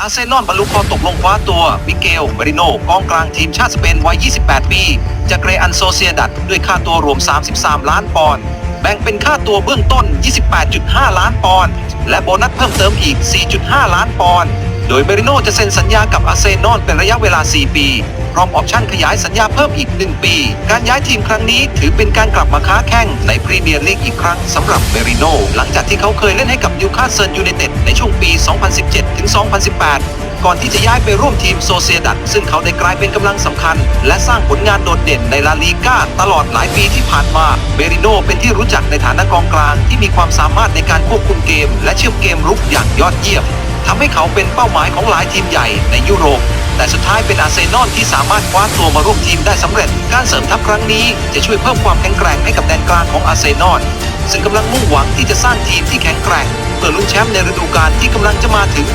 อาร์เซนอลบรรลุข้อตกลงคว้าตัว มิเกลมาริโนกองกลางทีมชาติสเปนวัย 28 ปี จากเรอันโซเซียดัดด้วยค่าตัวรวม 33 ล้านปอนด์แบ่งเป็นค่าตัวเบื้องต้น 28.5 ล้านปอนด์และโบนัสเพิ่มเติมอีก 4.5 ล้านปอนด์ โดยเมริโนจะเซ็นสัญญากับอาร์เซนอลเป็นระยะเวลา 4 ปี พร้อมออปชั่นขยายสัญญาเพิ่มอีก 1 ปี การย้ายทีมครั้งนี้ถือเป็นการกลับมาค้าแข่งในพรีเมียร์ลีกอีกครั้งสำหรับเมริโนหลังจากที่เขาเคยเล่นให้กับนิวคาสเซิลยูไนเต็ดในช่วงปี 2017 ถึง 2018 ก่อนที่จะย้ายไปร่วมทีมโซเซดัดซึ่งเขาได้กลายเป็นกำลังสำคัญ และสร้างผลงานโดดเด่นในลาลีกาตลอดหลายปีที่ผ่านมาเมริโนเป็นที่รู้จักในฐานะกองกลางที่มีความสามารถในการควบคุมเกม และเชื่อมเกมรุกอย่างยอดเยี่ยม ทำให้เขาเป็นเป้าหมายของหลายทีมใหญ่ในยุโรป แต่สุดท้ายเป็นอาร์เซนอลที่สามารถคว้าตัวมาร่วมทีมได้สำเร็จ การเสริมทัพครั้งนี้จะช่วยเพิ่มความแข็งแกร่งให้กับแดนกลางของอาร์เซนอลซึ่งกำลังมุ่งหวังที่จะสร้างทีมที่แข็งแกร่งเพื่อลุ้นแชมป์ในฤดูกาลที่กำลังจะมาถึง